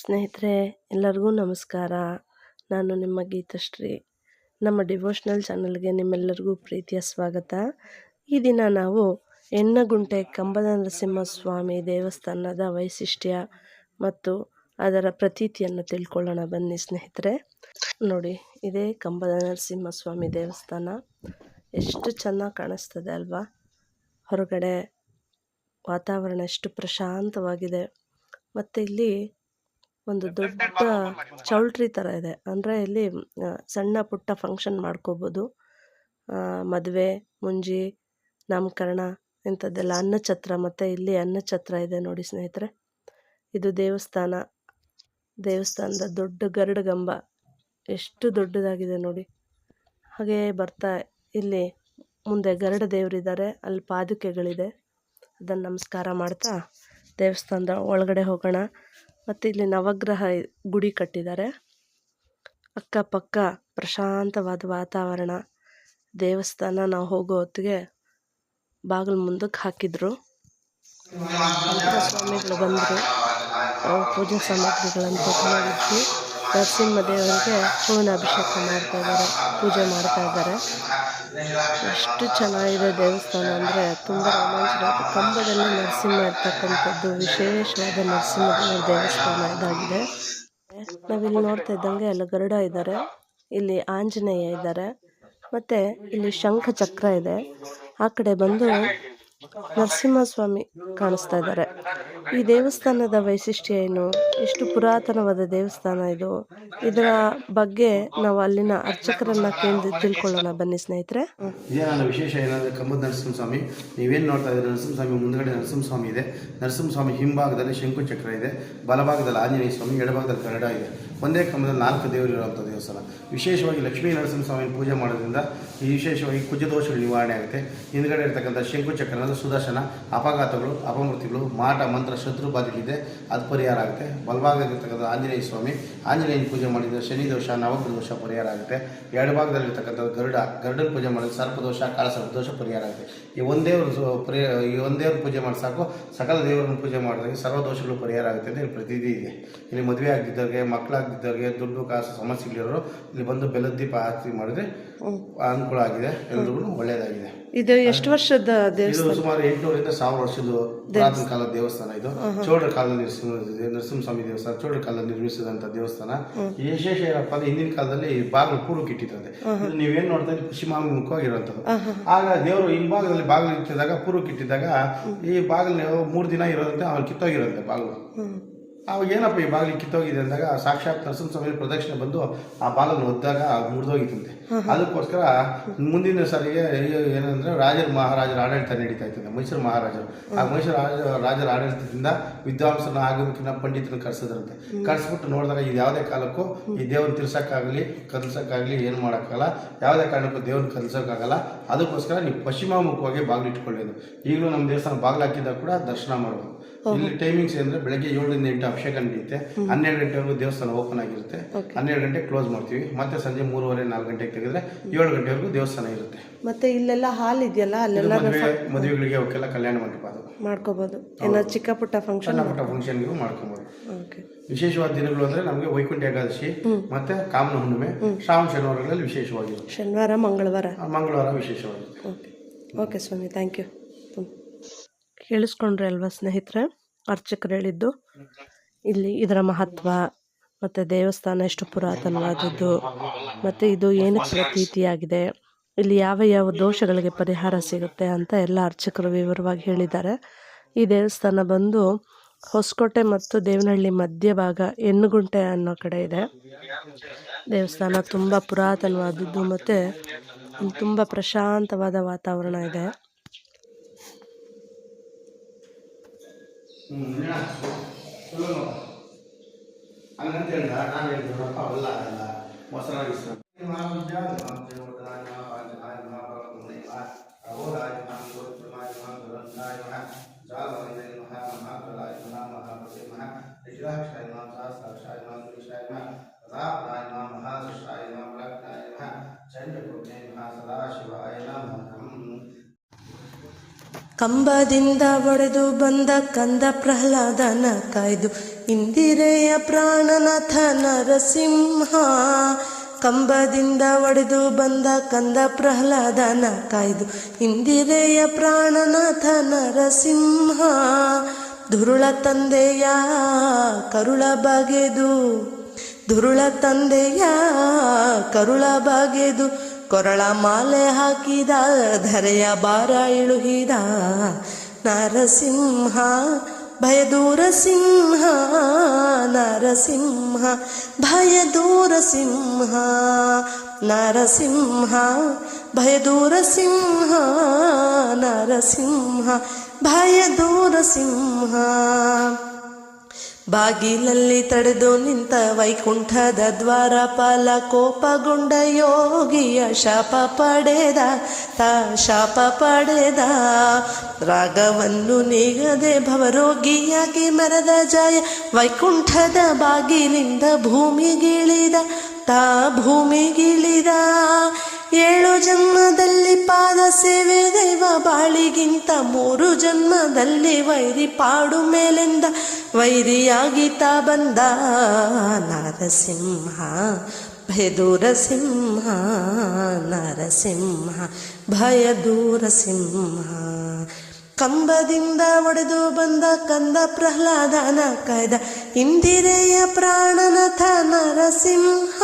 ಸ್ನೇಹಿತರೆ, ಎಲ್ಲರಿಗೂ ನಮಸ್ಕಾರ. ನಾನು ನಿಮ್ಮ ಗೀತಶ್ರೀ. ನಮ್ಮ ಡಿವೋಷ್ನಲ್ ಚಾನಲ್ಗೆ ನಿಮ್ಮೆಲ್ಲರಿಗೂ ಪ್ರೀತಿಯ ಸ್ವಾಗತ. ಈ ದಿನ ನಾವು ಎನ್ನಗುಂಟೆ ಕಂಬದ ನರಸಿಂಹಸ್ವಾಮಿ ದೇವಸ್ಥಾನದ ವೈಶಿಷ್ಟ್ಯ ಮತ್ತು ಅದರ ಪ್ರತೀತಿಯನ್ನು ತಿಳ್ಕೊಳ್ಳೋಣ ಬನ್ನಿ ಸ್ನೇಹಿತರೆ. ನೋಡಿ, ಇದೇ ಕಂಬದ ನರಸಿಂಹಸ್ವಾಮಿ ದೇವಸ್ಥಾನ. ಎಷ್ಟು ಚೆನ್ನಾಗಿ ಕಾಣಿಸ್ತದೆ ಅಲ್ವಾ? ಹೊರಗಡೆ ವಾತಾವರಣ ಎಷ್ಟು ಪ್ರಶಾಂತವಾಗಿದೆ. ಮತ್ತು ಇಲ್ಲಿ ಒಂದು ದೊಡ್ಡ ಚೌಲ್ಟ್ರಿ ಥರ ಇದೆ. ಅಂದರೆ ಇಲ್ಲಿ ಸಣ್ಣ ಪುಟ್ಟ ಫಂಕ್ಷನ್ ಮಾಡ್ಕೋಬೋದು. ಮದುವೆ ಮುಂಜಿ ನಾಮಕರಣ ಇಂಥದ್ದೆಲ್ಲ ಅನ್ನಛತ್ರ ಮತ್ತು ಇಲ್ಲಿ ಅನ್ನಛತ್ರ ಇದೆ ನೋಡಿ ಸ್ನೇಹಿತರೆ. ಇದು ದೇವಸ್ಥಾನ. ದೇವಸ್ಥಾನದ ದೊಡ್ಡ ಗರುಡಗಂಬ. ಎಷ್ಟು ದೊಡ್ಡದಾಗಿದೆ ನೋಡಿ. ಹಾಗೆ ಬರ್ತಾ ಇಲ್ಲಿ ಮುಂದೆ ಗರುಡ ದೇವರಿದ್ದಾರೆ. ಅಲ್ಲಿ ಪಾದುಕೆಗಳಿದೆ. ಅದನ್ನು ನಮಸ್ಕಾರ ಮಾಡ್ತಾ ದೇವಸ್ಥಾನದ ಒಳಗಡೆ ಹೋಗೋಣ. ಮತ್ತು ಇಲ್ಲಿ ನವಗ್ರಹ ಗುಡಿ ಕಟ್ಟಿದ್ದಾರೆ. ಅಕ್ಕಪಕ್ಕ ಪ್ರಶಾಂತವಾದ ವಾತಾವರಣ. ದೇವಸ್ಥಾನ ನಾವು ಹೋಗೋ ಹೊತ್ತಿಗೆ ಬಾಗಿಲು ಮುಂದಕ್ಕೆ ಹಾಕಿದ್ರು. ಸ್ವಾಮಿಗಳು ಬಂದರು. ಪೂಜಾ ಸಾಮಗ್ರಿಗಳನ್ನು ತಗೊಂಡೋಗಿದ್ವಿ ನರಸಿಂಹ ದೇವರಿಗೆ ಹೂವಿನ ಅಭಿಷೇಕ ಮಾಡ್ತಾ ಇದ್ದಾರೆ, ಪೂಜೆ ಮಾಡ್ತಾ ಇದ್ದಾರೆ. ಎಷ್ಟು ಚೆನ್ನಾಗಿದೆ ದೇವಸ್ಥಾನ ಅಂದರೆ ತುಂಬ ರೋಮಾಂಚನ. ಕಂಬದಲ್ಲಿ ನರಸಿಂಹ ಇರ್ತಕ್ಕಂಥದ್ದು, ವಿಶೇಷವಾದ ನರಸಿಂಹ ದೇವಸ್ಥಾನ ಇದಾಗಿದೆ. ನಾವಿಲ್ಲಿ ನೋಡ್ತಾ ಇದ್ದಂಗೆ ಅಲ್ಲಿ ಗರುಡ ಇದ್ದಾರೆ, ಇಲ್ಲಿ ಆಂಜನೇಯ ಇದ್ದಾರೆ, ಮತ್ತು ಇಲ್ಲಿ ಶಂಖ ಚಕ್ರ ಇದೆ. ಆ ಕಡೆ ಬಂದು ನರಸಿಂಹಸ್ವಾಮಿ ಕಾಣಿಸ್ತಾ ಇದ್ದಾರೆ. ಈ ದೇವಸ್ಥಾನದ ವೈಶಿಷ್ಟ್ಯ ಏನು? ಎಷ್ಟು ಪುರಾತನವಾದ ದೇವಸ್ಥಾನ ಇದು? ಇದರ ಬಗ್ಗೆ ನಾವು ಅಲ್ಲಿನ ಅರ್ಚಕರನ್ನ ಕೇಳಿ ತಿಳ್ಕೊಳ್ಳೋಣ. ಬನ್ನಿ ಸ್ನೇಹಿತರೆ. ವಿಶೇಷ ಏನಾದ್ರೆ ಕಂಬದ ನರಸಿಂಹಸ್ವಾಮಿ. ನೀವೇನು ನೋಡ್ತಾ ಇದ್ದೀರಿ? ನರಸಿಂಹಸ್ವಾಮಿ ಮುಂದ್ಗಡೆ ನರಸಿಂಹಸ್ವಾಮಿ ಇದೆ. ನರಸಿಂಹಸ್ವಾಮಿ ಹಿಂಭಾಗದಲ್ಲಿ ಶಂಕು ಚಕ್ರ ಇದೆ. ಬಲಭಾಗದಲ್ಲಿ ಆಂಜನೇಯ ಸ್ವಾಮಿ, ಎಡಭಾಗದಲ್ಲಿ ಕರಡ ಇದೆ. ಒಂದೇ ಕ್ರಮದಲ್ಲಿ ನಾಲ್ಕು ದೇವರು ಇರುವಂಥ ದೇವಸ್ಥಾನ. ವಿಶೇಷವಾಗಿ ಲಕ್ಷ್ಮೀ ನರಸಿಂಹಸ್ವಾಮಿ ಪೂಜೆ ಮಾಡೋದ್ರಿಂದ ಈ ವಿಶೇಷವಾಗಿ ಕುಜದೋಷಗಳು ನಿವಾರಣೆ ಆಗುತ್ತೆ. ಹಿಂದ್ಗಡೆ ಇರ್ತಕ್ಕಂಥ ಅಂದರೆ ಸುದರ್ಶನ, ಅಪಘಾತಗಳು ಅಪಮೃತಿಗಳು ಮಾಟ, ಮಂತ್ರ, ಶತ್ರು ಬಾಧೆಗಳಿದೆ. ಅದು ಪರಿಹಾರ ಆಗುತ್ತೆ. ಬಲಭಾಗದಲ್ಲಿರ್ತಕ್ಕಂಥ ಆಂಜನೇಯ ಸ್ವಾಮಿ, ಆಂಜನೇಯನ ಪೂಜೆ ಮಾಡಿದರೆ ಶನಿ ದೋಷ ನವಗ್ರ ದೋಷ ಪರಿಹಾರ ಆಗುತ್ತೆ. ಎರಡು ಭಾಗದಲ್ಲಿರ್ತಕ್ಕಂಥ ಗರುಡ, ಗರುಡನ ಪೂಜೆ ಮಾಡಿದ್ರೆ ಸರ್ಪದೋಷ ಕಾಳಸರ್ಪ ದೋಷ ಪರಿಹಾರ ಆಗುತ್ತೆ. ಈ ಒಂದೇ ಪರಿಹಾರ ಈ ಒಂದೇ ಪೂಜೆ ಮಾಡಿ ಸಾಕು. ಸಕಲ ದೇವರನ್ನು ಪೂಜೆ ಮಾಡಿದಾಗ ಸರ್ವ ದೋಷಗಳು ಪರಿಹಾರ ಆಗುತ್ತೆ ಅಂತ ಇಲ್ಲಿ ಪ್ರತಿದಿ ಇದೆ. ಇಲ್ಲಿ ಮದುವೆ ಆಗಿದ್ದವ್ರಿಗೆ ಮಕ್ಕಳಾಗಿದ್ದವ್ರಿಗೆ ದುಡ್ಡು ಕಾಸು ಸಮಸ್ಯೆಗಳಿರೋರು ಇಲ್ಲಿ ಬಂದು ಬೆಲ್ಲದ ದೀಪ ಆರತಿ ಮಾಡಿದ್ರೆ ಅನುಕೂಲ ಆಗಿದೆ. ಎಲ್ರಿಗೂ ಒಳ್ಳೆಯದಾಗಿದೆ ಇದು ಎಷ್ಟು ವರ್ಷದ ದೇವಸ್ಥಾನ? ಇದು ಸುಮಾರು ಎಂಟುನೂರಿಂದ ಸಾವಿರ ವರ್ಷದ ಪುರಾತನ ಕಾಲದ ದೇವಸ್ಥಾನ ಇದು. ಚೋಳರ ಕಾಲದಲ್ಲಿ ನರಸಿಂಹಸ್ವಾಮಿ ದೇವಸ್ಥಾನ ಚೋಳರ ಕಾಲದಲ್ಲಿ ನಿರ್ಮಿಸಿದಂತ ದೇವಸ್ಥಾನ. ವಿಶೇಷ ಏನಪ್ಪ ಅಂದ್ರೆ ಹಿಂದಿನ ಕಾಲದಲ್ಲಿ ಬಾಗಿಲು ಪೂರ್ವಕ್ಕೆ ಇಟ್ಟಿರ್ತದೆ ಇದು ನೀವೇನ್ ನೋಡ್ತಾ ಇದ್ದೀರಿ ಪಶ್ಚಿಮಾಭಿಮುಖವಾಗಿರುವಂತದ್ದು ಆಗ ದೇವರು ಹಿಂಭಾಗದಲ್ಲಿ ಬಾಗಿಲು ಇಟ್ಟಿದಾಗ ಪೂರ್ವಕ್ಕೆ ಇಟ್ಟಿದ್ದಾಗ ಈ ಬಾಗಿಲು ಮೂರು ದಿನ ಇರೋದಂತೆ ಅವ್ರು ಕಿತ್ತೋಗಿರುತ್ತೆ ಬಾಗಿಲು. ಅವಾಗ ಏನಪ್ಪ ಈ ಬಾಗಿಲು ಕಿತ್ತೋಗಿದೆ ಅಂದಾಗ ಸಾಕ್ಷಾತ್ ನರಸಿಂಹಸ್ವಾಮಿ ಪ್ರದಕ್ಷಿಣೆ ಬಂದು ಆ ಬಾಗಿಲು ಒದ್ದಾಗ ಮುರಿದೋಗಿತ್ತಂತೆ. ಅದಕ್ಕೋಸ್ಕರ ಮುಂದಿನ ಸಾರಿಗೆ ಏನಂದ್ರೆ ರಾಜರ ಮಹಾರಾಜರ ಆಡಳಿತ ನಡೀತಾ ಇರ್ತದೆ ಮೈಸೂರು ಮಹಾರಾಜರು. ಆ ಮೈಸೂರು ರಾಜ ರಾಜರ ಆಡಳಿತದಿಂದ ವಿದ್ವಾಂಸನ ಆಗಮಿಕಿನ ಪಂಡಿತನ ಕರೆಸಿದ್ರಂತೆ. ಕರೆಸ್ಬಿಟ್ಟು ನೋಡಿದಾಗ ಇದು ಯಾವುದೇ ಕಾಲಕ್ಕೂ ಈ ದೇವ್ರನ್ನ ತಿರ್ಸಕ್ಕಾಗಲಿ ಕದಲ್ಸೋಕ್ಕಾಗಲಿ ಏನು ಮಾಡೋಕ್ಕಾಗಲ್ಲ ಯಾವುದೇ ಕಾರಣಕ್ಕೂ ದೇವ್ರನ್ನ ಕಲ್ಸೋಕ್ಕಾಗಲ್ಲ. ಅದಕ್ಕೋಸ್ಕರ ನೀವು ಪಶ್ಚಿಮಾಮುಖವಾಗಿ ಬಾಗಿಲು ಇಟ್ಕೊಳ್ಳೋದು ಈಗಲೂ ನಮ್ಮ ದೇವಸ್ಥಾನ ಬಾಗಿಲು ಹಾಕಿದಾಗ ಕೂಡ ದರ್ಶನ ಮಾಡ್ಬೋದು. ಇಲ್ಲಿ ಟೈಮಿಂಗ್ಸ್ ಅಂದ್ರೆ ಬೆಳಗ್ಗೆ ಏಳರಿಂದ ಎಂಟು ಅಭಿಷೇಕ ನಡೆಯುತ್ತೆ. ಹನ್ನೆರಡು ಗಂಟೆವರೆಗೂ ದೇವಸ್ಥಾನ ಓಪನ್ ಆಗಿರುತ್ತೆ. ಹನ್ನೆರಡು ಗಂಟೆ ಕ್ಲೋಸ್ ಮಾಡ್ತೀವಿ. ಮತ್ತೆ ಸಂಜೆ ಮೂರುವರೆ ನಾಲ್ಕು ಗಂಟೆಗೆ ತೆಗೆದ್ರೆ ಏಳು ಗಂಟೆವರೆಗೂ ದೇವಸ್ಥಾನ ಇರುತ್ತೆ. ಮತ್ತೆ ಇಲ್ಲೆಲ್ಲ ಹಾಲ್ ಇದೆಯಲ್ಲ ಇದು ಅಲ್ಲೆಲ್ಲ ಮದುವೆ ಮದುವೆಗಳಿಗೆ ಅವಕ್ಕೆಲ್ಲ ಕಲ್ಯಾಣ ಮಂಟಪ ಅದು. ಮಾಡ್ಕೋಬಹುದು ಏನಾದ್ರು ಚಿಕ್ಕ ಪುಟ್ಟ ಫಂಕ್ಷನ್ ಪುಟ್ಟ ಫಂಕ್ಷನ್ಗೂ ಮಾಡ್ಕೊಬೋದು. ಓಕೆ ವಿಶೇಷವಾದ ದಿನಗಳು ಅಂದ್ರೆ ನಮಗೆ ವೈಕುಂಠ ಏಕಾದಶಿ ಮತ್ತೆ ಕಾಮನ ಹುಣ್ಣಿಮೆ ಶ್ರಾವಣ ಶನಿವಾರಗಳಲ್ಲಿ ವಿಶೇಷವಾಗಿ ಶನಿವಾರ ಮಂಗಳವಾರ. ಮಂಗಳವಾರ ವಿಶೇಷವಾಗಿ ಓಕೆ ಓಕೆ ಸ್ವಾಮಿ ಥ್ಯಾಂಕ್ ಯು ಕೇಳಿಸ್ಕೊಂಡ್ರೆ ಅಲ್ವಾ ಸ್ನೇಹಿತರೆ? ಅರ್ಚಕರು ಹೇಳಿದ್ದು. ಇಲ್ಲಿ ಇದರ ಮಹತ್ವ ಮತ್ತು ದೇವಸ್ಥಾನ ಎಷ್ಟು ಪುರಾತನವಾದದ್ದು ಮತ್ತು ಇದು ಏನಕ್ಕೆ ಪ್ರತೀತಿಯಾಗಿದೆ? ಇಲ್ಲಿ ಯಾವ ಯಾವ ದೋಷಗಳಿಗೆ ಪರಿಹಾರ ಸಿಗುತ್ತೆ ಅಂತ ಎಲ್ಲ ಅರ್ಚಕರು ವಿವರವಾಗಿ ಹೇಳಿದ್ದಾರೆ. ಈ ದೇವಸ್ಥಾನ ಬಂದು ಹೊಸಕೋಟೆ ಮತ್ತು ದೇವನಹಳ್ಳಿ ಮಧ್ಯಭಾಗ ಹೆಣ್ಣುಗುಂಟೆ ಅನ್ನೋ ಕಡೆ ಇದೆ. ದೇವಸ್ಥಾನ ತುಂಬ ಪುರಾತನವಾದದ್ದು ಮತ್ತು ತುಂಬ ಪ್ರಶಾಂತವಾದ ವಾತಾವರಣ ಇದೆ. ಹಂಗಂತ ಹೇಳ್ದ ನಾನು ಹೇಳ್ದಪ್ಪ ಅವೆಲ್ಲ ಅಲ್ಲ ಮೊಸರಾಗಿ ಸದಾಶಿವಾಯ ಕಂಬದಿಂದ ಒಡೆದು ಬಂದ ಕಂದ ಪ್ರಹ್ಲಾದನ ಕಾಯ್ದು ಇಂದಿರೆಯ ಪ್ರಾಣನಾಥ ನರಸಿಂಹ. ಕಂಬದಿಂದ ಒಡೆದು ಬಂದ ಕಂದ ಪ್ರಹ್ಲಾದನ ಕಾಯ್ದು ಇಂದಿರೆಯ ಪ್ರಾಣನಾಥ ನರಸಿಂಹ. ದುರುಳ ತಂದೆಯ ಕರುಳ ಬಗೆದು ದುರುಳ ತಂದೆಯ ಕರುಳ ಬಗೆದು ಕೊರಳ ಮಾಲೆ ಹಾಕಿದ ಧರೆಯ ಬಾರ ಇಳುಹಿದ ನರಸಿಂಹ, ಭಯದೂರ ಸಿಂಹ, ನರಸಿಂಹ, ಭಯದೂರ ಸಿಂಹ, ನರಸಿಂಹ, ಭಯದೂರ ಸಿಂಹ, ನರಸಿಂಹ, ಭಯದೂರ ಸಿಂಹ. ಬಾಗಿಲಲ್ಲಿ ತಡೆದು ನಿಂತ ವೈಕುಂಠದ ದ್ವಾರಪಾಲ ಕೋಪಗೊಂಡ ಯೋಗಿಯ ಶಾಪ ಪಡೆದ, ತಾ ಶಾಪ ಪಡೆದ. ರಾಗವನ್ನು ನೀಗದೆ ಭವರೋಗಿಯಾಗಿ ಮರದ ಜಾಯ ವೈಕುಂಠದ ಬಾಗಿಲಿಂದ ಭೂಮಿಗಿಳಿದ, ತಾ ಭೂಮಿಗಿಳಿದ. ಏಳು ಜನ್ಮದಲ್ಲಿ ಪಾದ ಸೇವೆ ದೈವ ಬಾಳಿಗಿಂತ ಮೂರು ಜನ್ಮದಲ್ಲಿ ವೈರಿ ಪಾಡು ಮೇಲೆಂದ ವೈರಿಯಾಗಿತ ಬಂದ ನರಸಿಂಹ ಭಯದೂರ ಸಿಂಹ, ನರಸಿಂಹ, ಭಯದೂರ ಸಿಂಹ. ಕಂಬದಿಂದ ಒಡೆದು ಬಂದ ಕಂದ ಪ್ರಹ್ಲಾದನ ಕಾಯ್ದ ಇಂದಿರೆಯ ಪ್ರಾಣನಥ ನರಸಿಂಹ.